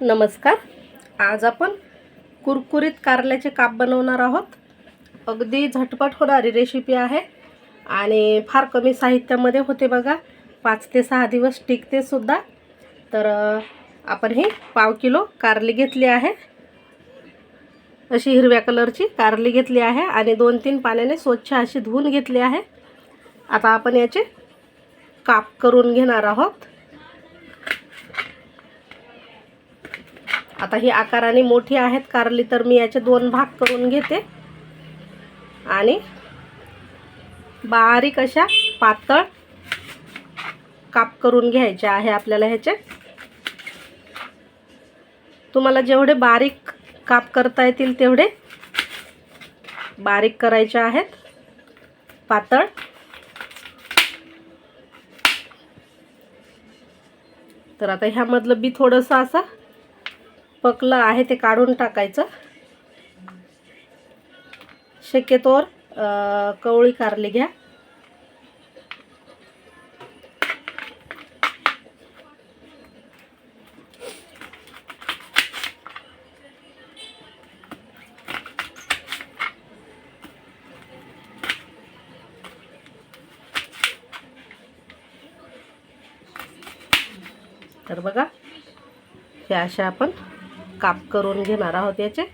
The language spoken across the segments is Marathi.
नमस्कार. आज आपण कुरकुरीत कारल्याचे काप बनवणार आहोत. अगदी झटपट होणारी रेसिपी आहे आणि फार कमी साहित्यामध्ये होते बघा. पाच ते सहा दिवस टिकते सुद्धा. तर आपण ही पाव किलो कारली घेतली आहे. अशी हिरव्या कलरची कारली घेतली आहे आणि दोन तीन पाण्याने स्वच्छ अशी धुवून घेतली आहे. आता आपण याचे काप करून घेणार आहोत. आता ही आकाराने मोठी आहेत कारली तर मी याचे दोन भाग करून घेते. आणि बारीक अशा पातळ काप करून घ्यायचे आहे आपल्याला ह्याचे. तुम्हाला जेवढे बारीक काप करता येतील तेवढे बारीक करायचे आहेत. पातळ. तर आता ह्यामधलं बी थोडंसं असं पकलं आहे ते काढून टाकायचं. शक्यतोवर कवळी कारली घ्या. तर बघा हे अशा आपण काप करून घेणार आहोत याचे.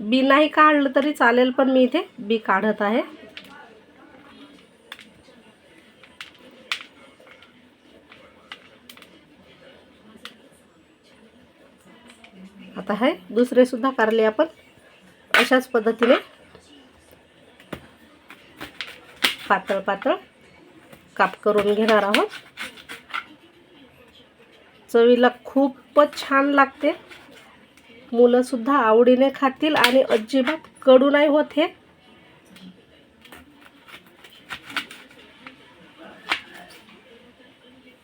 बी नाही काढलं तरी चालेल पण मी इथे बी काढत आहे. आता हे दुसरे सुद्धा कारले आपण. अशाच पद्धतीने पातळ पातळ काप करून घेणार आहोत. चवीला खूपच छान लागते. मुलंसुद्धा आवडीने खातील आणि अजिबात कडू नाही होत हे.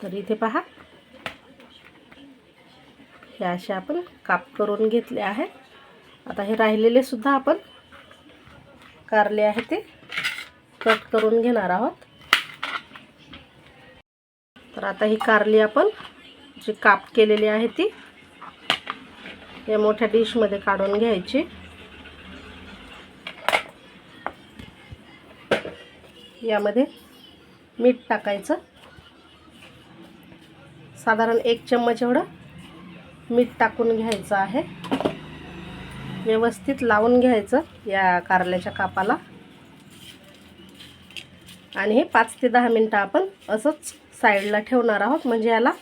तर इथे पहा. हे असे आपण काप करून घेतले आहे. आता हे राहिलेले सुद्धा आपण कारले आहे ते. कट करून घेणार आहोत. तर आता ही कारली आपण जी काप केलेली आहे ती या मोठ्या डिशमध्ये काढून घ्यायची. यामध्ये मीठ टाकायचं. साधारण एक चम्मच एवढं मीठ टाकून घ्यायचं आहे. व्यवस्थित लावून घ्यायचं या कारल्याच्या कापाला. आणि हे पाच ते दहा मिनटं आपण असंच साईडला ठेवणार आहोत. म्हणजे याला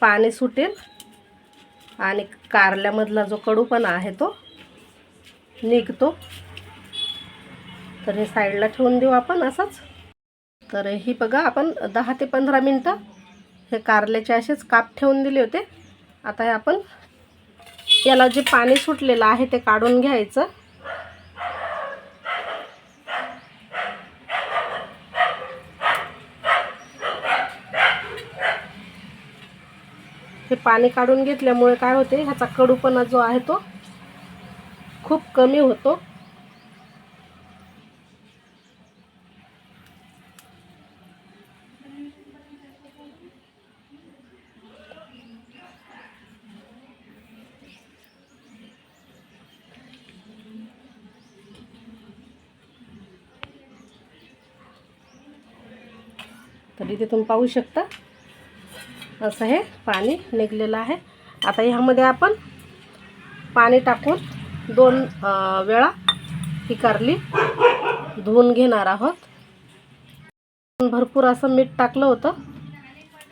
पाणी सुटेल आणि कारल्यामधला जो कडूपणा आहे तो निघतो. तर हे साईडला ठेवून देऊ आपण असंच. तर ही बघा आपण दहा ते पंधरा मिनटं हे कारल्याचे असेच काप ठेवून दिले होते. आता हे आपण याला जे पाणी सुटलेलं आहे ते काढून घ्यायचं. हे पाणी काढून घेतल्यामुळे काय होते ह्याचा कडूपणा जो आहे तो खूप कमी होतो. तर इथे तुम्ही पाहू शकता. असं हे पाणी निघलेलं आहे. आता ह्यामध्ये आपण पाणी टाकून दोन वेळा ही कारली धुवून घेणार आहोत. भरपूर असं मीठ टाकलं होतं.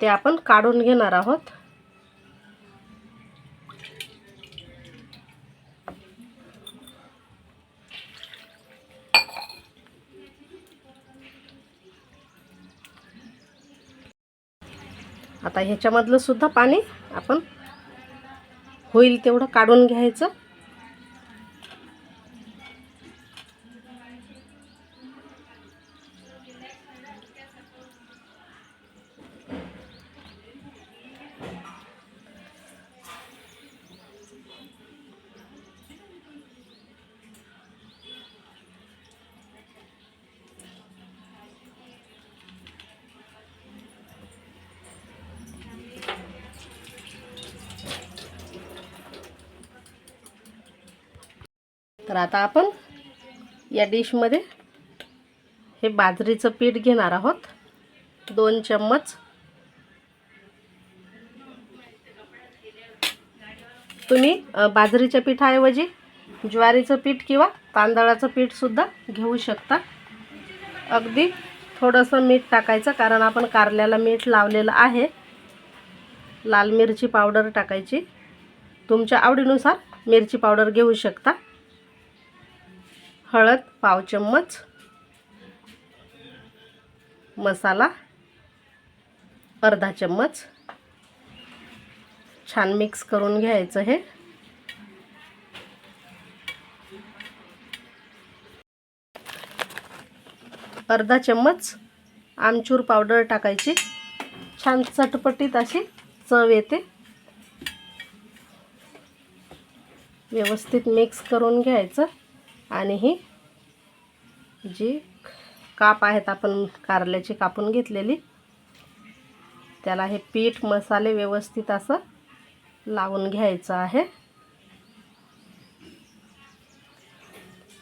ते आपण काढून घेणार आहोत. आता ह्याच्यामधलं सुद्धा पाणी आपण होईल तेवढं काढून घ्यायचं. तर आता आपण या डिशमध्ये हे बाजरीचं पीठ घेणार आहोत. दोन चम्मच. तुम्ही बाजरीच्या पिठाऐवजी ज्वारीचं पीठ किंवा तांदळाचं पीठसुद्धा घेऊ शकता. अगदी थोडंसं मीठ टाकायचं कारण आपण कारल्याला मीठ लावलेलं आहे. लाल मिरची पावडर टाकायची. तुमच्या आवडीनुसार मिरची पावडर घेऊ शकता. हळद पाव चम्मच मसाला अर्धा चम्मच. छान मिक्स करून घ्यायचं हे. अर्धा चम्मच आमचूर पावडर टाकायची. छान चटपटीत अशी चव येते. व्यवस्थित मिक्स करून घ्यायचं. आणि ही जी काप आहेत आपण कारल्याची कापून घेतलेली त्याला हे पीठ मसाले व्यवस्थित असं लावून घ्यायचं आहे.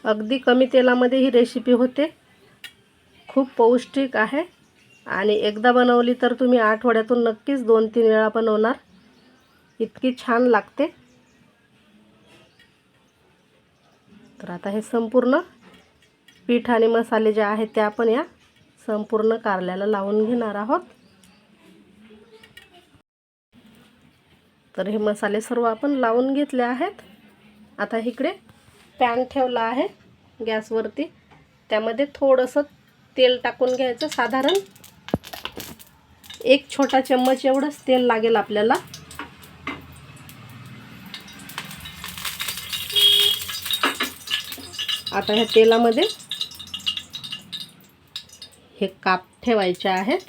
अगदी कमी तेलामध्ये ही रेसिपी होते. खूप पौष्टिक आहे. आणि एकदा बनवली तर तुम्ही आठवड्यातून नक्कीच दोन तीन वेळा बनवणार. इतकी छान लागते. तर आता हे संपूर्ण पीठ आणि मसाले जे आहेत ते आपण या संपूर्ण कारल्याला लावून घेणार आहोत. तर हे मसाले सर्व आपण लावून घेतले आहेत. आता इकडे पॅन ठेवला आहे गॅसवरती. त्यामध्ये थोडंसं तेल टाकून घ्यायचं. साधारण एक छोटा चम्मच एवढंच तेल लागेल आपल्याला. आता ह्या तेलामध्ये हे काप ठेवायचे आहेत.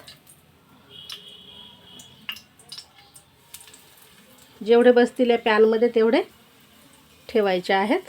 जेवढे बसतील या पॅनमध्ये तेवढे ठेवायचे आहेत.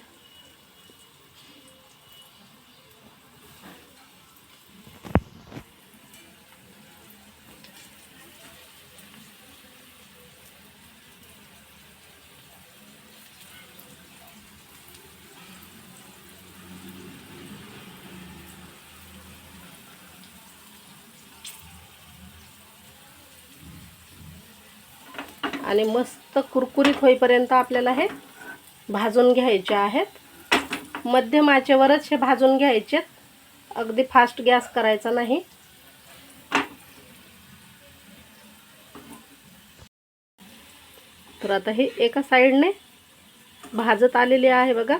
आणि मस्त कुरकुरीत होईपर्यंत आपल्याला हे भाजून घ्यायचे आहेत. मध्यम आचेवरच हे भाजून घ्यायचे अगदी फास्ट गॅस करायचा नाही. तर आता हे एका साईडने भाजत आलेली आहे बघा.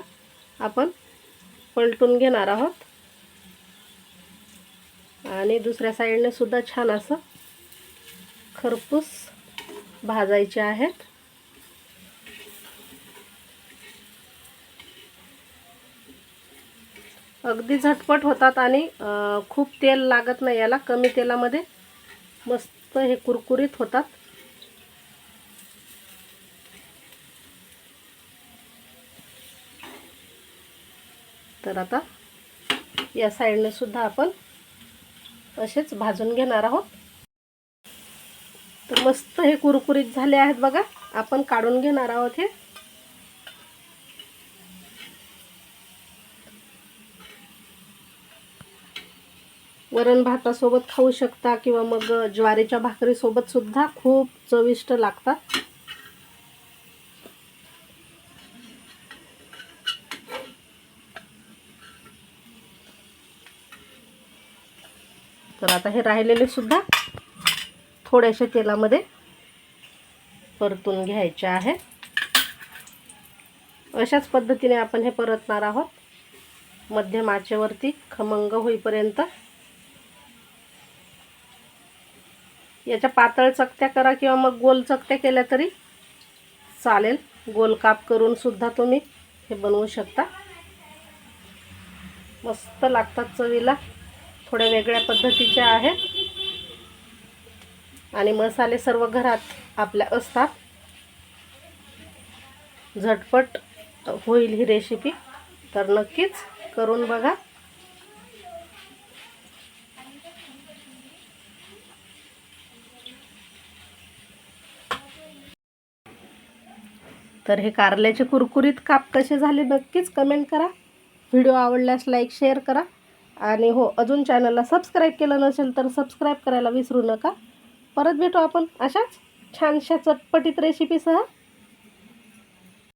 आपण पलटून घेणार आहोत. आणि दुसऱ्या साईडने सुद्धा छान असं खरपूस भाजायचे आहेत. अगदी झटपट होतात आणि खूप तेल लागत नाही याला. कमी तेलामध्ये मस्त हे कुरकुरीत होतात. तर आता या साईडने सुद्धा आपण असेच भाजून घेणार आहोत. तर मस्त हे कुरकुरीत झाले आहेत बघा. आपण काढून घेणार आहोत हे. वरण भातासोबत खाऊ शकता किंवा मग ज्वारीच्या भाकरीसोबत सुद्धा खूप चविष्ट लागतात. तर आता हे राहिलेले सुद्धा थोड्याशा तेलामध्ये परतून घ्यायचे आहे. अशाच पद्धतीने आपण हे परतणार आहोत. मध्यम आचेवरती खमंग होईपर्यंत. याच्या पातळ चकत्या करा किंवा मग गोल चकत्या केल्या तरी चालेल. गोल काप करून सुद्धा तुम्ही हे बनवू शकता. मस्त लागतात चवीला. थोड्या वेगळ्या पद्धतीच्या आहेत. आणि मसाले सर्व घरात आपल्या असतात. झटपट होईल ही रेसिपी तर नक्कीच करून बघा. तर हे कारल्याचे कुरकुरीत काप कसे झाले नक्कीच कमेंट करा. व्हिडिओ आवडल्यास लाईक शेअर करा. आणि हो अजून चॅनलला सबस्क्राईब केलं नसेल तर सबस्क्राईब करायला विसरू नका. परत भेटू आपण अशाच छानशा चटपटीत रेसिपीसह